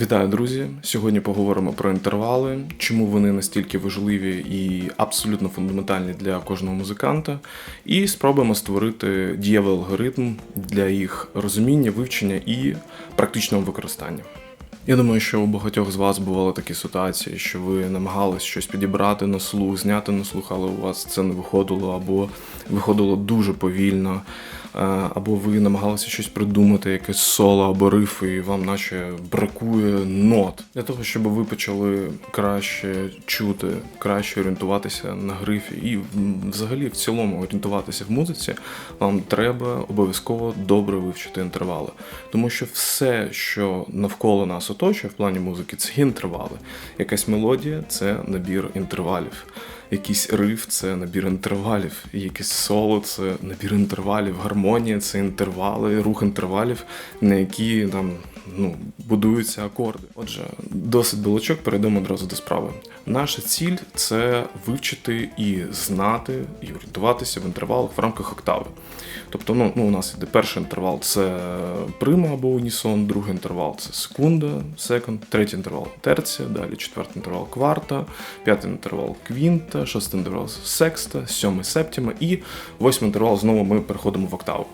Вітаю, друзі! Сьогодні поговоримо про інтервали, чому вони настільки важливі і абсолютно фундаментальні для кожного музиканта, і спробуємо створити дієвий алгоритм для їх розуміння, вивчення і практичного використання. Я думаю, що у багатьох з вас бували такі ситуації, що ви намагались щось підібрати на слух, зняти на слух, але у вас це не виходило, або виходило дуже повільно, або ви намагалися щось придумати, якесь соло або риф, і вам наче бракує нот. Для того, щоб ви почали краще чути, краще орієнтуватися на грифі і взагалі в цілому орієнтуватися в музиці, вам треба обов'язково добре вивчити інтервали. Тому що все, що навколо нас оточує в плані музики, це інтервали. Якась мелодія це набір інтервалів. Якийсь риф це набір інтервалів, якесь соло це набір інтервалів, гармонія це інтервали, рух інтервалів, на які там ну, будуються акорди. Отже, досить балачок, перейдемо одразу до справи. Наша ціль це вивчити і знати, і орієнтуватися в інтервалах в рамках октави. Тобто, ну, ну у нас іде перший інтервал це прима або унісон, другий інтервал це секунда, секунд, третій інтервал терція, далі четвертий інтервал кварта, п'ятий інтервал квінта, шостий інтервал секста, сьомий септіма і восьмий інтервал знову ми переходимо в октаву.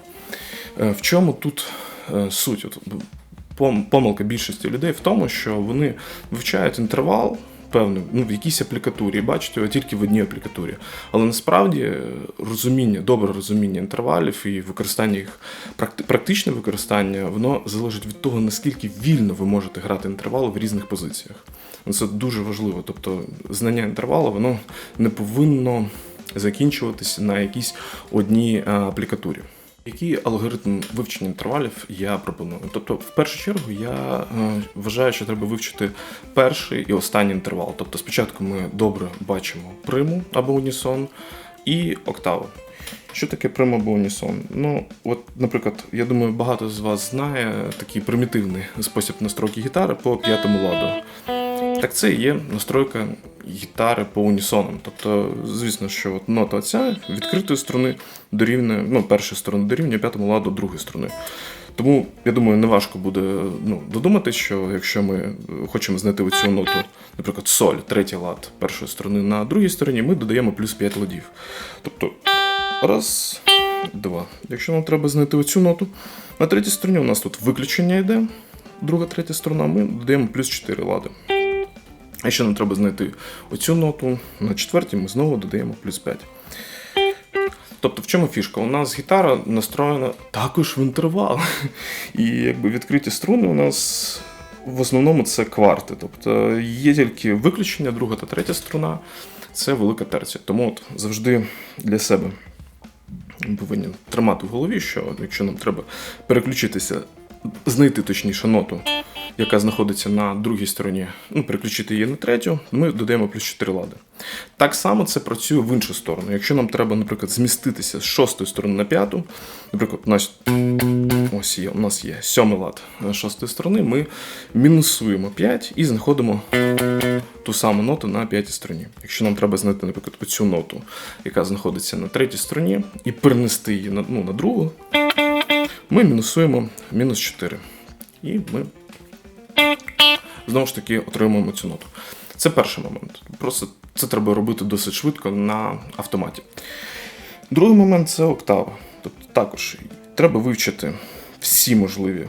Е, В чому тут е, суть? Помилка більшості людей в тому, що вони вивчають інтервал. Певно, ну, в якійсь аплікатурі, і бачать його тільки в одній аплікатурі. Але насправді е, розуміння, добре розуміння інтервалів і використання їх, практи- практичне використання, воно залежить від того, наскільки вільно ви можете грати інтервали в різних позиціях. Це дуже важливо. Тобто, знання інтервалу воно не повинно закінчуватися на якійсь одній е, аплікатурі. Який алгоритм вивчення інтервалів я пропоную? Тобто, в першу чергу, я е, вважаю, що треба вивчити перший і останній інтервал. Тобто, спочатку ми добре бачимо приму або унісон і октаву. Що таке прим або унісон? Ну, от, наприклад, я думаю, багато з вас знає такий примітивний спосіб настройки гітари по п'ятому ладу. Так це і є настройка гітари по унісонам. Тобто, звісно, що от нота оця відкритої струни дорівнює, ну, першої струни дорівнює п'ятому ладу другої струни. Тому, я думаю, неважко буде ну, додумати, що якщо ми е, хочемо знайти оцю ноту, наприклад, соль, третій лад першої струни на другій стороні, ми додаємо плюс 5 ладів. Тобто, раз, два. Якщо нам треба знайти оцю ноту, на третій струні у нас тут виключення йде, друга, третя струна, ми додаємо плюс 4 лади. А ще нам треба знайти оцю ноту. На четвертій ми знову додаємо плюс 5. Тобто, в чому фішка? У нас гітара настроєна також в інтервал. І якби відкриті струни у нас в основному це кварти. Тобто є тільки виключення, друга та третя струна це велика терція. Тому от завжди для себе ми повинні тримати в голові, що якщо нам треба переключитися, знайти точніше ноту, яка знаходиться на другій стороні, ну, переключити її на третю, ми додаємо плюс 4 лади. Так само це працює в іншу сторону. Якщо нам треба, наприклад, зміститися з шостої сторони на п'яту, наприклад, у нас ось є, у нас є сьомий лад шостої сторони, ми мінусуємо 5 і знаходимо ту саму ноту на п'ятій стороні. Якщо нам треба знайти, наприклад, оцю ноту, яка знаходиться на третій стороні, і перенести її на, ну, на другу, ми мінусуємо мінус 4. І ми знову ж таки отримуємо цю ноту. Це перший момент. Просто це треба робити досить швидко на автоматі. Другий момент це октава. Тобто також треба вивчити всі можливі,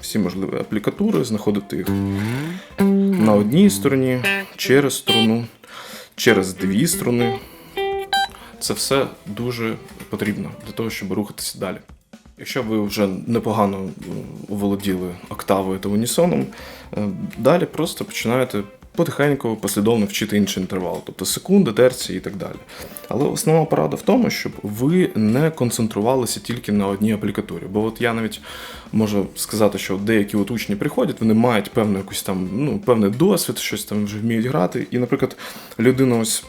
всі можливі аплікатури, знаходити їх на одній стороні, через струну, через дві струни. Це все дуже потрібно для того, щоб рухатися далі. Якщо ви вже непогано володіли оволоділи октавою та унісоном, е, далі просто починаєте потихеньку послідовно вчити інший інтервал, тобто секунди, терції і так далі. Але основна порада в тому, щоб ви не концентрувалися тільки на одній аплікатурі. Бо от я навіть можу сказати, що деякі от учні приходять, вони мають певну якусь там, ну, певний досвід, щось там вже вміють грати. І, наприклад, людина ось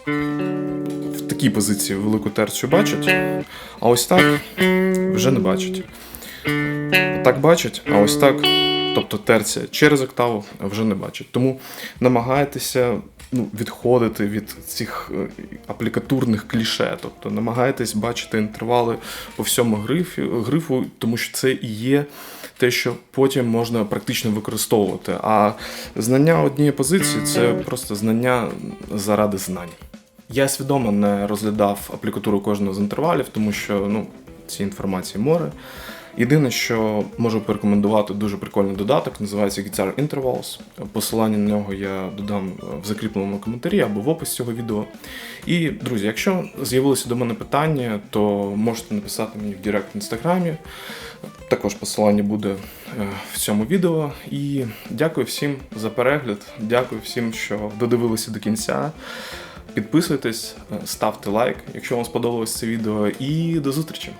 в такій позиції велику терцію бачить, а ось так вже не бачить. Так бачить, а ось так тобто терція через октаву вже не бачить. Тому намагайтеся ну, відходити від цих е, аплікатурних кліше, тобто намагайтесь бачити інтервали по всьому грифі, грифу, тому що це і є те, що потім можна практично використовувати. А знання однієї позиції це просто знання заради знань. Я свідомо не розглядав аплікатуру кожного з інтервалів, тому що ну, ці інформації море. Єдине, що можу порекомендувати дуже прикольний додаток, називається Guitar Intervals. Посилання на нього я додам в закріпленому коментарі або в описі цього відео. І, друзі, якщо з'явилися до мене питання, то можете написати мені в Директ в інстаграмі. Також посилання буде е, в цьому відео. І дякую всім за перегляд. Дякую всім, що додивилися до кінця. Підписуйтесь, е, ставте лайк, якщо вам сподобалось це відео, і до зустрічі!